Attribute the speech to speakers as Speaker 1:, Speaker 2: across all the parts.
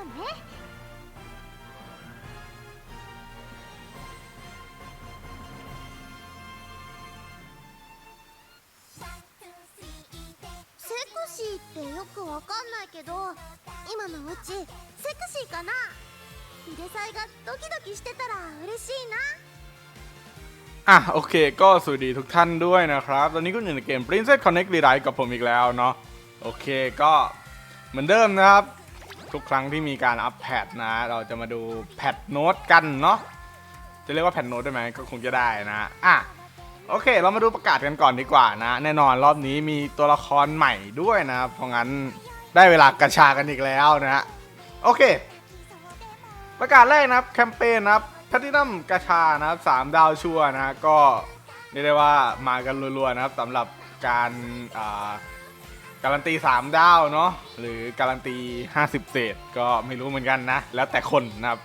Speaker 1: ね セクシーってよくわかんないけど今のうちセクシーかなヒデサイがドキドキしてたら嬉しい
Speaker 2: อ่ะโอเค ก็สวัสดีทุกท่านด้วยนะครับ ตอนนี้ก็อยู่ในเกม Princess Connect Rewrite กับผมอีกแล้วเนาะโอเคก็เหมือนเดิมนะครับ ทุกครั้งที่มีการอัปแพทนะ เราจะมาดูแพทโน้ตกันเนาะจะเรียกว่าแพทโน้ตได้ไหมก็คงจะได้นะอะโอเค เรามาดูประกาศกันก่อนดีกว่านะ แน่นอนรอบนี้มีตัวละครใหม่ด้วยนะครับเพราะงั้นได้เวลากระชากันอีกแล้วนะฮะโอเค ประกาศแรกนะครับแคมเปญนะครับแพทินัมกาชานะครับสามดาวชัวนะก็เรียกได้ว่ามากันรัวๆนะครับสำหรับการอ่า การันตี 3 ดาวเนาะหรือการันตี 50 เศษก็ไม่รู้เหมือนกันนะ แล้วแต่คนนะครับ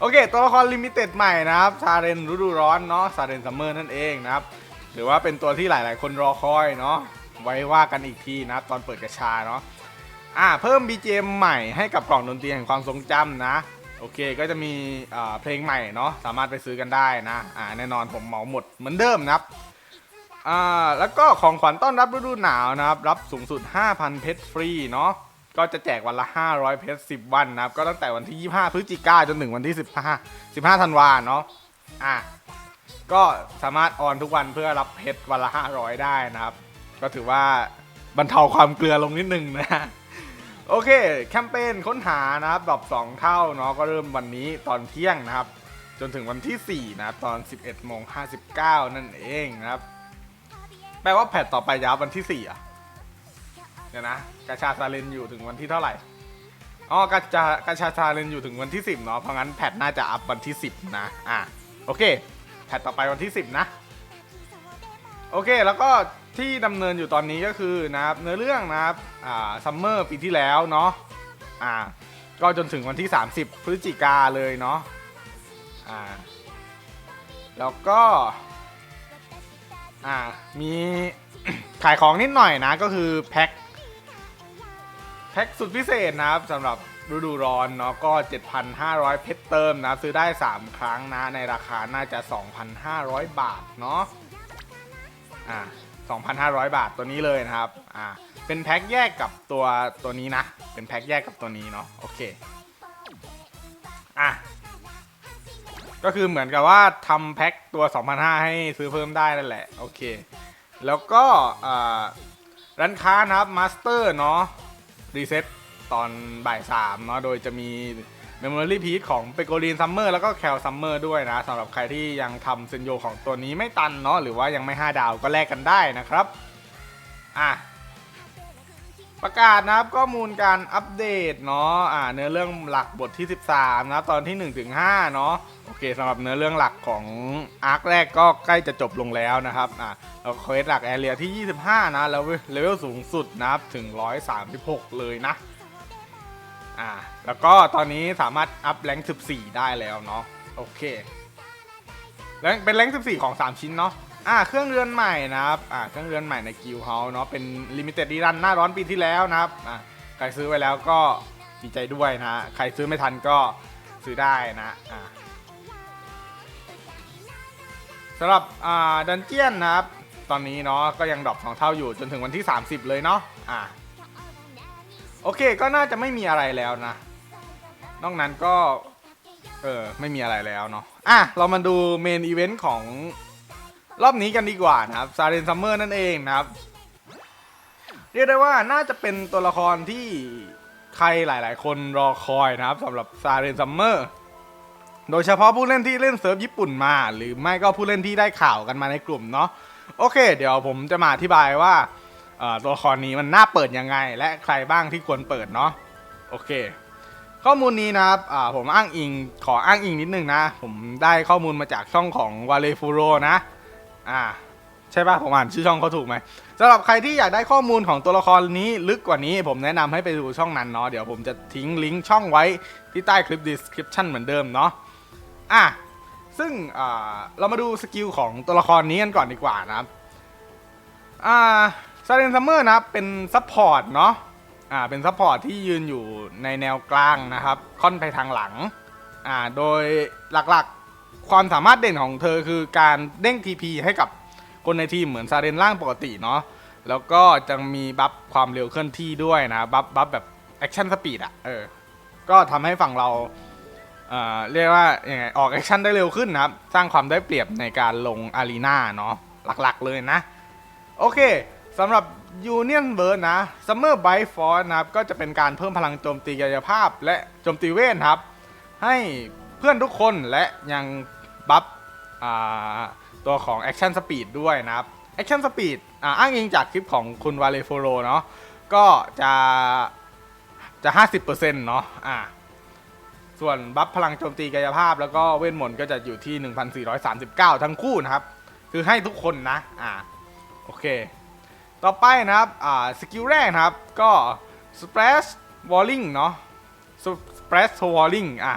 Speaker 2: โอเค ตัวละครลิมิเต็ดใหม่นะครับซาเรนฤดูร้อนเนาะซาเรนซัมเมอร์นั่นเองนะครับ หรือว่าเป็นตัวที่หลาย ๆ คนรอคอยเนาะไว้ว่ากันอีกทีนะครับตอนเปิดกระชาเนาะอ่าเพิ่ม BGM ใหม่ให้กับกล่องดนตรีแห่งความทรงจำนะโอเค ก็จะมีอ่าเพลงใหม่เนาะ สามารถไปซื้อกันได้นะ อ่า แน่นอนผมเหมาหมดเหมือนเดิมนะครับ อ่าแล้วก็ของขวัญต้อนรับฤดูหนาวนะครับ รับสูงสุด 5,000 เพชรฟรีเนาะก็จะแจกวันละ 500 เพชร 10 วันนะครับ ก็ตั้งแต่วันที่ 25 พฤศจิกายนจนถึงวันที่ 15 15ธันวาเนาะอะก็สามารถออนทุกวันเพื่อรับเพชรวันละ 500 ได้นะครับ ก็ถือว่าบรรเทาความเกลือลงนิดนึงนะโอเค แคมเปญค้นหานะครับดรอป2เท่าเนาะก็เริ่มวันนี้ตอนเที่ยงนะครับ จนถึงวันที่ 4 นะครับ ตอน 11โมง59 นั่นเองนะครับ แปลว่าแพทต่อไปยาววันที่4อะเดี๋ยวนะกาชาซาเลนอยู่ถึงวันที่เท่าไหร่อ๋อกาชากาชาซาเลนอยู่ถึงวันที่10เนาะเพราะงั้นแพทน่าจะอัพวันที่10นะอะโอเคแพทต่อไปวันที่10นะโอเคแล้วก็ที่ดำเนินอยู่ตอนนี้ก็คือนะครับเนื้อเรื่องนะครับอ่าซัมเมอร์ปีที่แล้วเนาะอ่าก็จนถึงวันที่ 30 พฤศจิกาเลยเนาะอ่าแล้วก็ อ่ามี ขายของนิดหน่อยนะก็คือแพ็คแพ็คสุดพิเศษนะครับสำหรับฤดูร้อนเนาะก็ 7,500 เพชรเติมนะ ซื้อได้ 3 ครั้งนะ ในราคาน่าจะ 2,500 บาทเนาะอ่า2,500 บาทตัวนี้เลยนะครับอ่าเป็นแพ็คแยกกับตัวตัวนี้นะ เป็นแพ็คแยกกับตัวนี้เนาะโอเคอะ ก็คือเหมือนกับว่าทำแพ็คตัว2,500ให้ซื้อเพิ่มได้นั่นแหละ โอเค แล้วก็ร้านค้านะครับมาสเตอร์เนาะรีเซ็ตตอนบ่ายสามเนาะโดยจะมี Memory p i e c ของเปโกลีนซัมเมอร์แล้วก็แคลซัมเมอร์ด้วยนะสำหรับใครที่ยังทำเซนโยของตัวนี้ไม่ตันเนาะหรือว่ายังไม่ 5 ดาวก็แลกกันได้นะครับ อะ ประกาศนะครับข้อมูลการอัปเดตเนาะอ่าเนื้อเรื่องหลักบทที่ 13 นะตอนที่1ถึง5เนาะโอเคสำหรับเนื้อเรื่องหลักของอาร์คแรกก็ใกล้จะจบลงแล้วนะครับอ่าแล้วเควสหลักแอเรียที่ 25 นะแล้วเลเวลสูงสุดนะครับถึง 136 เลยนะอ่าแล้วก็ตอนนี้สามารถอัพแรง14 ได้แล้วเนาะโอเคแรงเป็นแรง14 ของ 3 ชิ้นเนาะ อ่าเครื่องเรือนใหม่นะครับอ่าเครื่องเรือนใหม่ในกิลเฮาเนาะเป็นลิมิเต็ดดีรันหน้าร้อนปีที่แล้วนะครับอ่าใครซื้อไว้แล้วก็ดีใจด้วยนะใครซื้อไม่ทันก็ซื้อได้นะอ่าสำหรับอ่าดันเจียนนะครับตอนนี้เนาะก็ยังดรอปสองเท่าอยู่จนถึงวันที่ 30 เลยเนาะอ่าโอเคก็น่าจะไม่มีอะไรแล้วนะ นอกนั้นก็ เออไม่มีอะไรแล้วเนาะอะเรามาดูเมนอีเวนต์ของ รอบนี้กันดีกว่านะครับซาเรนซัมเมอร์นั่นเองนะครับ เรียกได้ว่าน่าจะเป็นตัวละครที่ใครหลาย ๆ คนรอคอยนะครับสำหรับซาเรนซัมเมอร์โดยเฉพาะผู้เล่นที่เล่นเซิร์ฟญี่ปุ่นมา หรือไม่ก็ผู้เล่นที่ได้ข่าวกันมาในกลุ่มเนาะโอเค เดี๋ยวผมจะมาอธิบายว่าตัวละครนี้มันน่าเปิดยังไง และใครบ้างที่ควรเปิดเนาะโอเค ข้อมูลนี้นะครับผมอ้างอิงขออ้างอิงนิดนึงนะ ผมได้ข้อมูลมาจากช่องของวาเลฟูโรนะ อ่าใช่ปะผมอ่านชื่อช่องเขาถูกไหมสำหรับใครที่อยากได้ข้อมูลของตัวละครนี้ลึกกว่านี้ ผมแนะนำให้ไปดูช่องนั้นเนาะเดี๋ยวผมจะทิ้งลิงก์ช่องไว้ที่ใต้คลิป description เหมือนเดิมเนาะอะซึ่งเรามาดูสกิลของตัวละครนี้กันก่อนดีกว่านะครับอ่าซาเรนซัมเมอร์นะครับเป็นซัพพอร์ตเนาะอ่าเป็นซัพพอร์ตที่ยืนอยู่ในแนวกลางนะครับ ค่อนไปทางหลังอ่าโดยหลักๆ ความสามารถเด่นของเธอคือการเด้ง TP ให้กับคนในทีมเหมือนซาเรนล่างปกติเนาะแล้วก็จะมีบัฟความเร็วเคลื่อนที่ด้วยนะบัฟบัฟแบบแอคชั่นสปีดอะเออก็ทำให้ฝั่งเราเอ่อเรียกว่าอยังไงออกแอคชั่นได้เร็วขึ้นนะครับ สร้างความได้เปรียบในการลงอารีนาเนาะหลักๆเลยนะ โอเคสำหรับ Union Bird นะ Summer Bite Force นะครับ ก็จะเป็นการเพิ่มพลังโจมตีกายภาพ และโจมตีเวทครับ ให้เพื่อนทุกคนและยัง บัฟตัวของ Action Speed ด้วยนะครับ Action Speed อ่าอ้างอิงจากคลิปของคุณวาเลโฟโรเนาะก็จะจะ 50%เนาะอ่าส่วนบัฟพลังโจมตีกายภาพแล้วก็เวทมนต์ก็จะอยู่ที่ 1439 ทั้งคู่นะครับ คือให้ทุกคนนะอ่าโอเค ต่อไปนะครับอ่าสกิลแรกนะครับ ก็ splash walling เนาะ splash walling อะ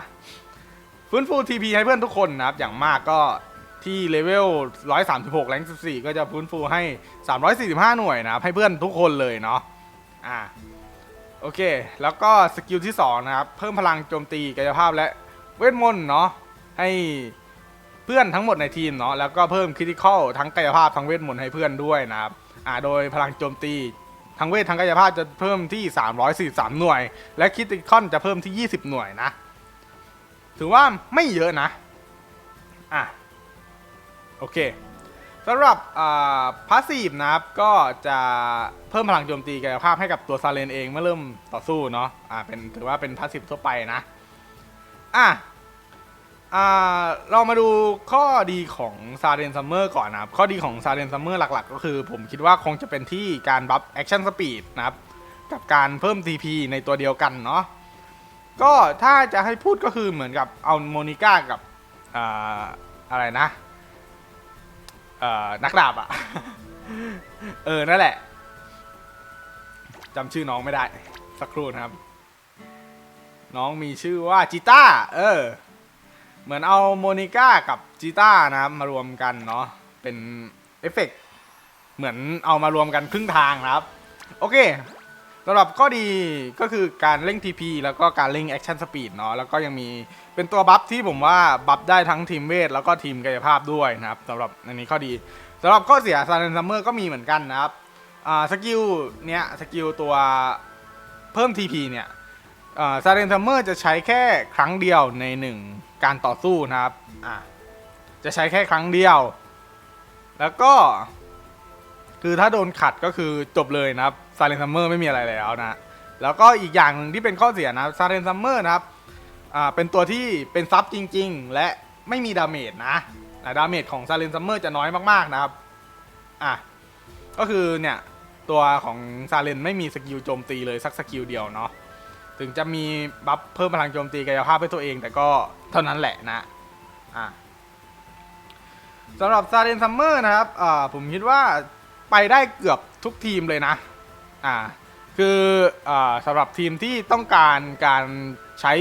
Speaker 2: ฟื้นฟู TP ให้เพื่อนทุกคนนะครับ อย่างมากก็ที่เลเวล 136 แรง14 ก็จะฟื้นฟูให้ 345 หน่วยนะครับ ให้เพื่อนทุกคนเลยเนาะ อ่า โอเค แล้วก็สกิลที่ 2 นะครับ เพิ่มพลังโจมตีกายภาพและเวทมนต์เนาะ ให้เพื่อนทั้งหมดในทีมเนาะ แล้วก็เพิ่มคริติคอลทั้งกายภาพทั้งเวทมนต์ให้เพื่อนด้วยนะครับ อ่า โดยพลังโจมตีทั้งเวททั้งกายภาพจะเพิ่มที่ 343 หน่วย และคริติคอลจะเพิ่มที่ 20 หน่วยนะ ถือว่าไม่เยอะนะ อะ โอเคสำหรับอ่าพาสซีฟนะครับ ก็จะเพิ่มพลังโจมตีกายภาพให้กับตัวซาเลนเองเมื่อเริ่มต่อสู้เนาะอ่าเป็นถือว่าเป็นพาสซีฟทั่วไปนะ อะอ่าเรามาดูข้อดีของซาเ n นซัมเมอร์ก่อนนะครับ ข้อดีของซาเ n นซัมเมอร์หลักๆ ก็คือ ผมคิดว่าคงจะเป็นที่การบัฟแอคชั่นสปีดนะครับ กับการเพิ่ม TP ในตัวเดียวกันเนาะ ก็ถ้าจะให้พูดก็คือเหมือนกับเอาโมนิก้ากับอ่าอะไรนะนักดาบอะเออ นั่นแหละจำชื่อน้องไม่ได้ สักครู่นะครับ น้องมีชื่อว่าจิต้าเออ เหมือนเอาโมนิก้ากับจิต้านะครับ มารวมกันเนาะเป็นเอฟเฟกต์เหมือนเอามารวมกันครึ่งทางนะครับ โอเค สำหรับข้อดีก็คือการเร่ง TP แล้วก็การเร่ง Action Speed เนาะแล้วก็ยังมีเป็นตัวบัฟที่ผมว่าบัฟได้ทั้งทีมเวทแล้วก็ทีมกายภาพด้วยนะครับสำหรับอันนี้ข้อดีสำหรับข้อเสียซา n นซัมเมอร์ก็มีเหมือนกันนะครับอ่าสกิลเนี้ยสกิลตัวเพิ่ม TP เนี่ยซา n นซัมเมอร์จะใช้แค่ครั้งเดียวในหนึ่งการต่อสู้นะครับอ่าจะใช้แค่ครั้งเดียว แล้วก็ คือถ้าโดนขัดก็คือจบเลยนะครับ ซาเลนซัมเมอร์ไม่มีอะไรแล้วนะ แล้วก็อีกอย่างหนึ่งที่เป็นข้อเสียนะซาเลนซัมเมอร์นะครับอ่าเป็นตัวที่เป็นซับจริง ๆ และไม่มีดาเมจนะแต่ดาเมจของซาเลนซัมเมอร์จะน้อยมากๆนะครับอะก็คือเนี่ยตัวของซาเลนไม่มีสกิลโจมตีเลยสักสกิลเดียวเนาะถึงจะมีบัฟเพิ่มพลังโจมตีกายภาพให้ตัวเอง แต่ก็เท่านั้นแหละนะอะสำหรับซาเลนซัมเมอร์นะครับอ่าผมคิดว่าไปได้เกือบทุกทีมเลยนะ อ่าคืออ่าสำหรับทีมที่ต้องการการใช้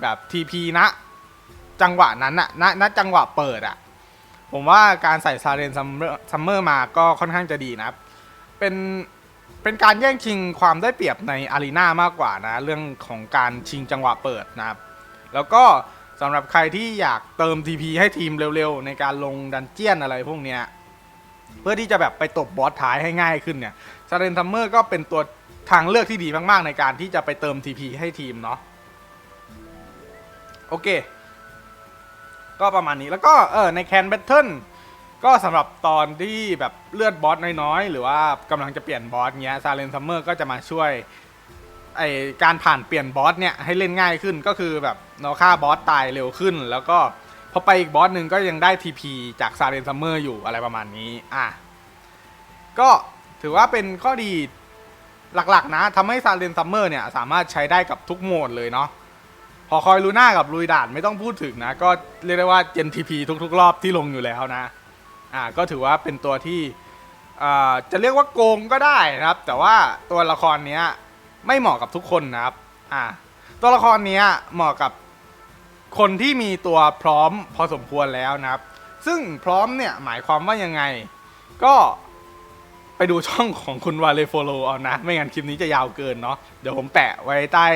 Speaker 2: แบบ TP นะ จังหวะนั้นอะณณจังหวะเปิดอะผมว่าการใส่ซาเรนซัมเมอร์ซัมเมอร์มาก็ค่อนข้างจะดีนะครับ เป็นเป็นการแย่งชิงความได้เปรียบในอารีนามากกว่านะ เรื่องของการชิงจังหวะเปิดนะครับ แล้วก็สำหรับใครที่อยากเติม TP ให้ทีมเร็วๆ ในการลงดันเจียนอะไรพวกเนี้ย เพื่อที่จะแบบไปตบบอสท้ายให้ง่ายขึ้นเนี่ยซาเรนทัมเมอร์ก็เป็นตัวทางเลือกที่ดีมากๆ ในการที่จะไปเติม TP ให้ทีมเนาะโอเค ก็ประมาณนี้แล้วก็เออในแคนแบทเทิลก็สำหรับตอนที่แบบเลือดบอสน้อยๆ หรือว่ากำลังจะเปลี่ยนบอสเงี้ยซาเรนทัมเมอร์ก็จะมาช่วยไอการผ่านเปลี่ยนบอสเนี่ยให้เล่นง่ายขึ้นก็คือแบบเราฆ่าบอสตายเร็วขึ้น แล้วก็ พอไปอีกบอสหนึ่งก็ยังได้ TP จากซาเรนซัมเมอร์อยู่อะไรประมาณนี้ อะ ก็ถือว่าเป็นข้อดีหลักๆนะทำให้ซาเรนซัมเมอร์เนี่ย สามารถใช้ได้กับทุกโหมดเลยเนาะพอคอยลูน่ากับลุยด่านไม่ต้องพูดถึงนะ ก็เรียกได้ว่าเจน TP ทุกๆ รอบที่ลงอยู่แล้วนะ อ่าก็ถือว่าเป็นตัวที่อ่าจะเรียกว่าโกงก็ได้นะครับ แต่ว่าตัวละครเนี้ยไม่เหมาะกับทุกคนนะครับ อ่าตัวละครเนี้ยเหมาะกับ คนที่มีตัวพร้อมพอสมควรแล้วนะครับ ซึ่งพร้อมเนี่ยหมายความว่ายังไง ก็ไปดูช่องของคุณวาเลโฟโลเอานะ ไม่งั้นคลิปนี้จะยาวเกินเนาะเดี๋ยวผมแปะไว้ใต้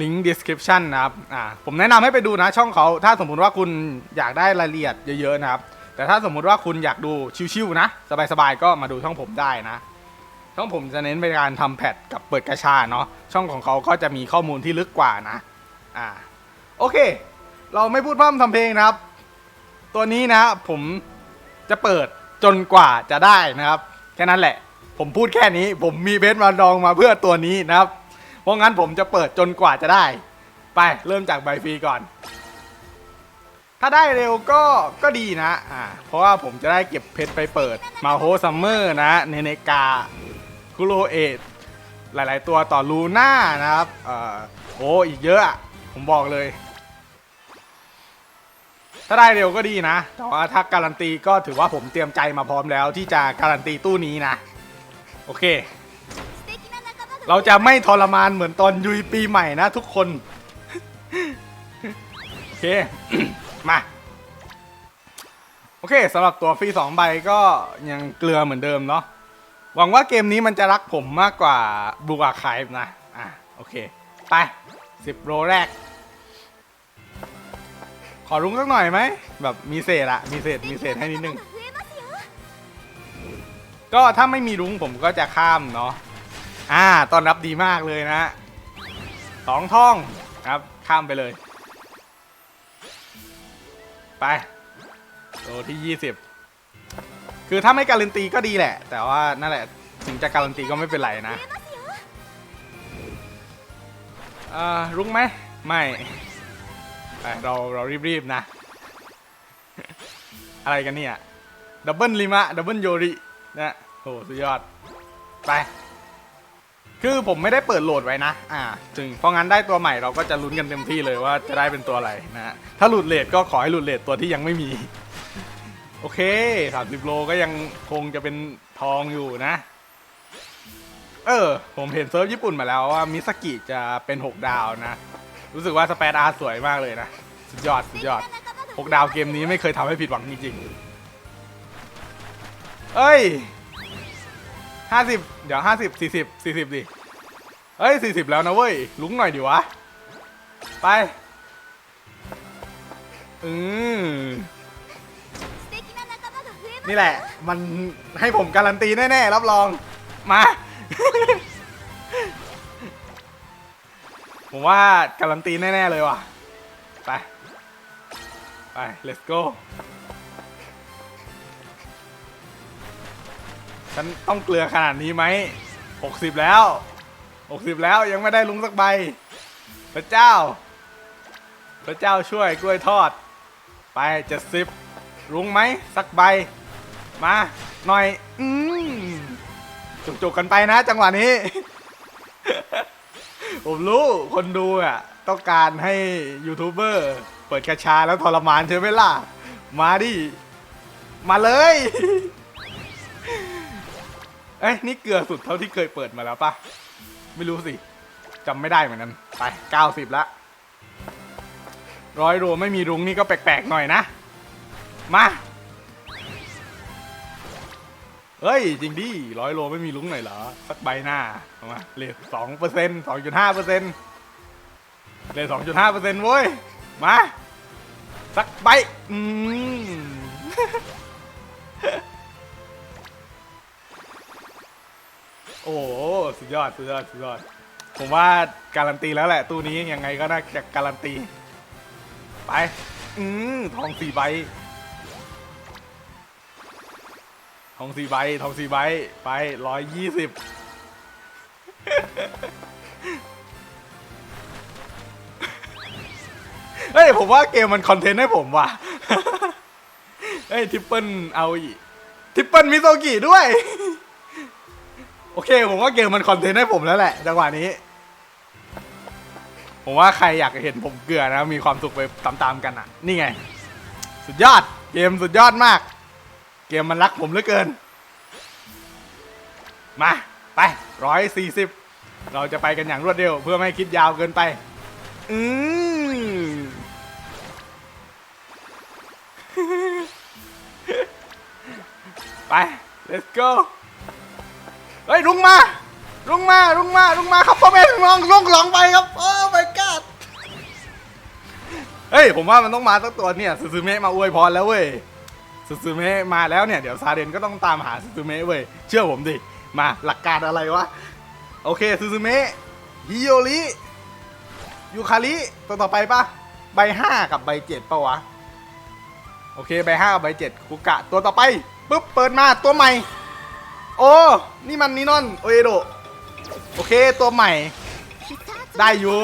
Speaker 2: ลิงก์ description นะครับอ่าผมแนะนำให้ไปดูนะช่องเขาถ้าสมมุติว่าคุณอยากได้รายละเอียดเยอะๆนะครับ แต่ถ้าสมมุติว่าคุณอยากดูชิวๆนะ สบายๆก็มาดูช่องผมได้นะ ช่องผมจะเน้นไปการทำแพทกับเปิดกระชาเนาะช่องของเขาก็จะมีข้อมูลที่ลึกกว่านะอ่า โอเค เราไม่พูดพร่ำทำเพลงนะครับ ตัวนี้นะผมจะเปิดจนกว่าจะได้นะครับ แค่นั้นแหละ ผมพูดแค่นี้ ผมมีเบสมาดองมาเพื่อตัวนี้นะครับ เพราะงั้นผมจะเปิดจนกว่าจะได้ ไปเริ่มจากใบฟรีก่อน ถ้าได้เร็วก็ก็ดีนะอ่าเพราะว่าผมจะได้เก็บเพชรไปเปิดมาโฮซัมเมอร์นะเนเนกาคุโรเอทหลาย ๆ ตัวต่อลูน่านะครับเอ่อโอ้อีกเยอะอะผมบอกเลย ถ้าได้เร็วก็ดีนะ แต่ว่าถ้าการันตีก็ถือว่าผมเตรียมใจมาพร้อมแล้ว ที่จะการันตีตู้นี้นะ โอเค เราจะไม่ทรมานเหมือนตอนยุยปีใหม่นะทุกคน โอเค มา โอเคสำหรับตัวฟรีสองใบก็ยังเกลือเหมือนเดิมเนาะ หวังว่าเกมนี้มันจะรักผมมากกว่าบูอาคายนะ อะ โอเค ไปสิบโรแรก ขอรุ้งสักหน่อยไหมแบบมีเศษอะมีเศษมีเศษให้นิดนึง ก็ถ้าไม่มีรุ้งผมก็จะข้ามเนาะอ่าตอนรับดีมากเลยนะสองท่องครับข้ามไปเลย ไปโลที่ยี่สิบคือถ้าไม่การันตีก็ดีแหละ แต่ว่านั่นแหละถึงจะการันตีก็ไม่เป็นไรนะรุ้งไหมไม่ ไปเราเรารีบๆนะ อะไรกันเนี่ย ดับเบิลลิมะ ดับเบิลโยริ นะโหสุดยอด ไป คือผมไม่ได้เปิดโหลดไว้นะ อ่าถึง เพราะงั้นได้ตัวใหม่เราก็จะลุ้นกันเต็มที่เลยว่าจะได้เป็นตัวอะไรนะ ถ้าหลุดเลทก็ขอให้หลุดเลทตัวที่ยังไม่มี โอเค30โลก็ยังคงจะเป็นทองอยู่นะ เออ ผมเห็นเซิร์ฟญี่ปุ่นมาแล้วว่ามิสกิจะเป็น 6 ดาวนะ รู้สึกว่าสเปซอาร์สวยมากเลยนะ สุดยอด สุดยอดหกดาวเกมนี้ไม่เคยทำให้ผิดหวังจริงๆเอ้ยห้าสิบเดี๋ยวห้าสิบสี่สิบสี่สิบดิเอ้ยสี่สิบแล้วนะเว้ย ลุงหน่อยดิวะ ไป อืมนี่แหละ มันให้ผมการันตีแน่ ๆ รับรอง มา ผมว่าการันตีแน่ ๆ เลยว่ะ ไป ไป let's go ฉันต้องเกลือขนาดนี้ไหม 60 แล้ว 60 แล้วยังไม่ได้ลุงสักใบ พระเจ้า พระเจ้าช่วยกล้วยทอด ไปเจ็ดสิบรุงไหม สักใบ มา หน่อย อืมจุกๆกันไปนะจังหวะนี้ ผมรู้คนดูอะ ต้องการให้ยูทูบเบอร์เปิดกระชาแล้วทรมานใช่ไหมล่ะ มาดิ มาเลย เอ้ยนี่เกลือสุดเท่าที่เคยเปิดมาแล้วปะไม่รู้สิจำไม่ได้เหมือนกันไป 90 ละร้อยโรไม่มีรุ้งนี่ก็แปลกๆหน่อยนะ มา เฮ้ย จริงดิร้อยโลไม่มีลุ้งหน่อยเหรอ สักใบหน้าเอามาเลทสองเปอร์เซ็นต์สองจุดห้าเปอร์เซ็นต์เลทสองจุดห้าเปอร์เซ็นต์เว้ย มา สักใบ อืมโอ้สุดยอด สุดยอด สุดยอด ผมว่าการันตีแล้วแหละตู้นี้ยังไงก็น่าจะการันตี ไป อืมทองสี่ใบ ทองสี่ใบทองสี่ใบไปร้อยยี่สิบเฮ้ยผมว่าเกมมันคอนเทนต์ให้ผมว่ะเฮ้ยทิปเปิลเอาอีทิปเปิลมิโซกิด้วย โอเค ผมว่าเกมมันคอนเทนต์ให้ผมแล้วแหละจังหวะนี้ ผมว่าใครอยากเห็นผมเกลือนะ มีความสุขไปตามๆกันอะ นี่ไง สุดยอด เกมสุดยอดมาก เกมมันรักผมเหลือเกิน มาไปร้อยสี่สิบเราจะไปกันอย่างรวดเร็ว เพื่อไม่ให้คิดยาวเกินไป อืมไป let's go เฮ้ยลุงมาลุงมาลุงมาลุงมาครับพ่อแม่ลุงลองลงหลองไปครับโอ้ my god เฮ้ยผมว่ามันต้องมาสักตัวเนี่ยซูซูเมะมาอวยพรแล้วเว้ย ซูซูเมะมาแล้วเนี่ย เดี๋ยวซาเดนก็ต้องตามหาซูซูเมะเว้ย เชื่อผมดิ มาหลักการอะไรวะ โอเคซูซูเมะฮิโยริยูคาริตัวต่อไปปะใบห้ากับใบเจ็ดปะวะ โอเคใบห้ากับใบเจ็ดคุกะตัวต่อไปปุ๊บเปิดมาตัวใหม่ โอ้นี่มันนินอนโอเอโดโอเคตัวใหม่ ได้อยู่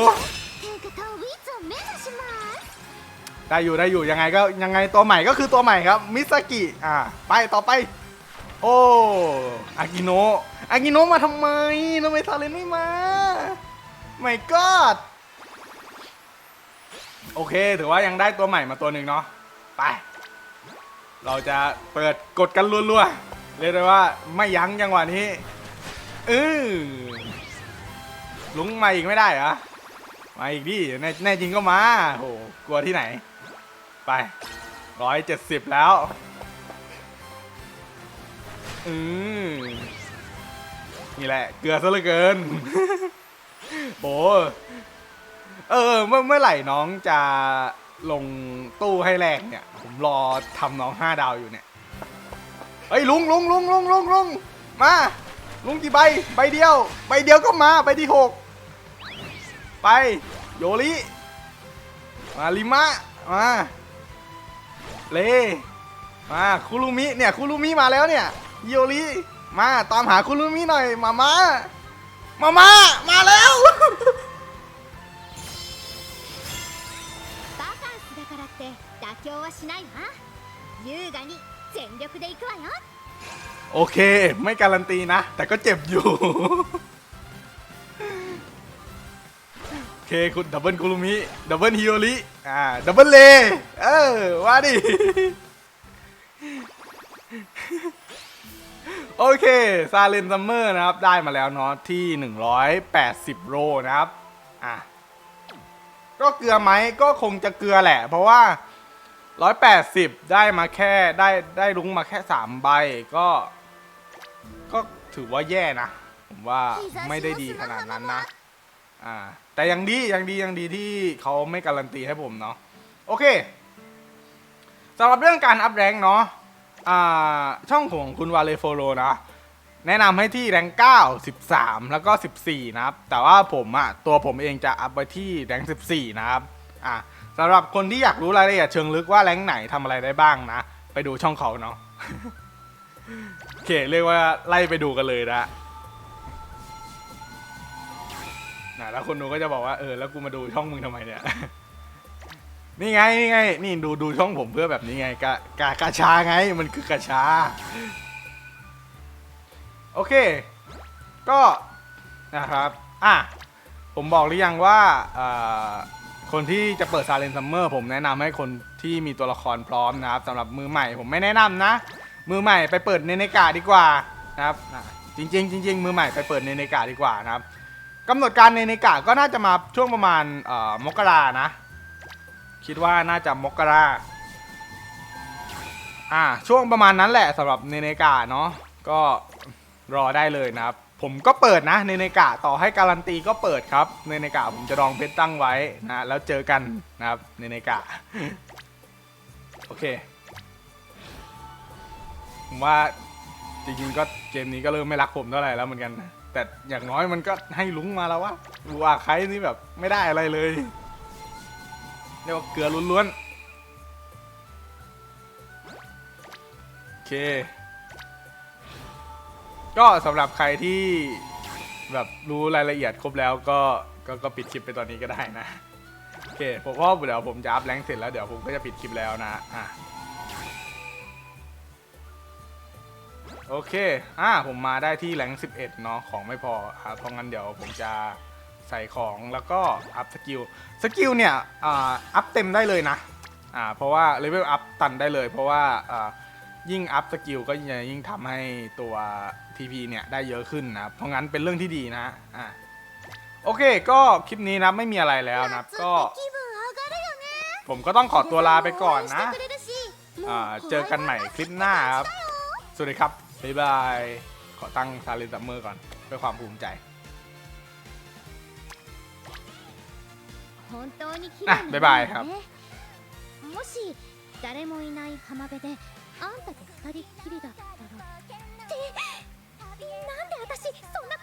Speaker 2: ได้อยู่ได้อยู่ยังไงก็ยังไงตัวใหม่ก็คือตัวใหม่ครับมิสกิอ่าไปต่อไป โอ้อากิโนะอากิโนะมาทำไมทำไมซาเลนไม่มาไม่กอดโอเค ถือว่ายังได้ตัวใหม่มาตัวหนึ่งเนาะไป เราจะเปิดกดกันรัวๆเรียกได้ว่าไม่ยั้งจังหวะนี้เออลุงมาอีกไม่ได้เหรอมาอีกดิแน่แน่จริงก็มาโหกลัวที่ไหน ไปร้อยเจ็ดสิบแล้ว อืมนี่แหละ เกลือซะเหลือเกินโบเออ เมื่อเมื่อไหร่น้องจะลงตู้ให้แรกเนี่ย ผมรอทำน้องห้าดาวอยู่เนี่ยเฮ้ยลุงลุงลุงลุงลุงลุงมาลุงกี่ใบใบเดียว ใบเดียวก็มาใบที่หกไป โยริมาริมะมา เล มาคุรุมิ เนี่ยคุรุมิมาแล้วเนี่ย โยริ มาตามหาคุรุมิหน่อย มามามามามาแล้ว
Speaker 1: バカンスだからって妥協はしないわ優雅に全力で行くわよ
Speaker 2: โอเค ไม่การันตีนะ แต่ก็เจ็บอยู่ เคคุณดับเบิลคุรุมิดับเบิลฮิโอริอ่าดับเบิลเลเออว่าดิโอเคซาเลนซัมเมอร์นะครับ ได้มาแล้วเนาะที่ 180 โรนะครับอะก็เกลือไหมก็คงจะเกลือแหละ เพราะว่า 180 ได้มาแค่ได้ได้ลุงมาแค่ 3 ใบก็ ก็ถือว่าแย่นะ ผมว่าไม่ได้ดีขนาดนั้นนะ อ่า แต่ยังดียังดียังดีที่เขาไม่การันตีให้ผมเนาะโอเคสำหรับเรื่องการอัพแรงเนาะช่องของคุณวาเลโฟโลนะ แนะนำให้ที่แรง9 13 แล้วก็ 14 นะครับ แต่ว่าผมอะตัวผมเองจะอัพไปที่แรง 14 นะครับอะสำหรับคนที่อยากรู้รายละเอียดเชิงลึกว่าแรงไหนทำอะไรได้บ้างนะ ไปดูช่องเขาเนาะโอเค เรียกว่าไล่ไปดูกันเลยนะ นะแล้วคนดูก็จะบอกว่าเออแล้วกูมาดูช่องมึงทำไมเนี่ย นี่ไงนี่ไง นี่ดูดูช่องผมเพื่อแบบนี้ไงกะกะกะชาไงมันคือกะชา โอเค ก็นะครับอะผมบอกหรือยังว่าคนที่จะเปิดซาเลนซัมเมอร์ผมแนะนำให้คนที่มีตัวละครพร้อมนะครับสำหรับมือใหม่ผมไม่แนะนำนะ มือใหม่ไปเปิดเนเนกาดีกว่านะครับอะจริงจริงมือใหม่ไปเปิดเนเนกาดีกว่านะครับ กำหนดการเนเนกาก็น่าจะมาช่วงประมาณเอ่อมกรานะ คิดว่าน่าจะมกราอ่าช่วงประมาณนั้นแหละสำหรับเนเนกาเนาะก็รอได้เลยนะครับ ผมก็เปิดนะเนเนกาต่อให้การันตีก็เปิดครับเนเนกาผมจะลองเพชรตั้งไว้นะแล้วเจอกันนะครับเนเนกาโอเคผมว่าจริงๆก็เกมนี้ก็เริ่มไม่รักผมเท่าไหร่แล้วเหมือนกันนะ แต่อย่างน้อยมันก็ให้ลุงมาแล้ววะดูอาใครนี่แบบไม่ได้อะไรเลยเรียกว่าเกลือล้วนๆโอเค ก็สำหรับใครที่แบบรู้รายละเอียดครบแล้วก็ก็ก็ปิดคลิปไปตอนนี้ก็ได้นะ โอเคผมว่าเดี๋ยวผมจะอัพแรงค์เสร็จแล้วเดี๋ยวผมก็จะปิดคลิปแล้วนะอะ โอเค อ่า ผมมาได้ที่แรง11 เนาะ ของไม่พออ่าเพราะงั้นเดี๋ยวผมจะใส่ของแล้วก็อัพสกิล สกิลเนี่ย อ่า อัพเต็มได้เลยนะ อ่า เพราะว่าเลเวลอัพตันได้เลย เพราะว่า อ่า ยิ่งอัพสกิลก็ยิ่งทำให้ตัว TP เนี่ยได้เยอะขึ้นนะ เพราะงั้นเป็นเรื่องที่ดีนะ อ่า โอเค ก็คลิปนี้นะไม่มีอะไรแล้วนะ ก็ ผมก็ต้องขอตัวลาไปก่อนนะ อ่า เจอกันใหม่คลิปหน้าครับ สวัสดีครับ บ๊ายบาย ขอตั้งซาลินซัมเมอร์ก่อนเพื่อความภูมิใจ
Speaker 1: 本当に綺
Speaker 2: あ
Speaker 1: 麗に
Speaker 2: バイバイ
Speaker 1: なるんだねもし誰もいない浜辺であんたと二人っきりだったらってなんで私そんな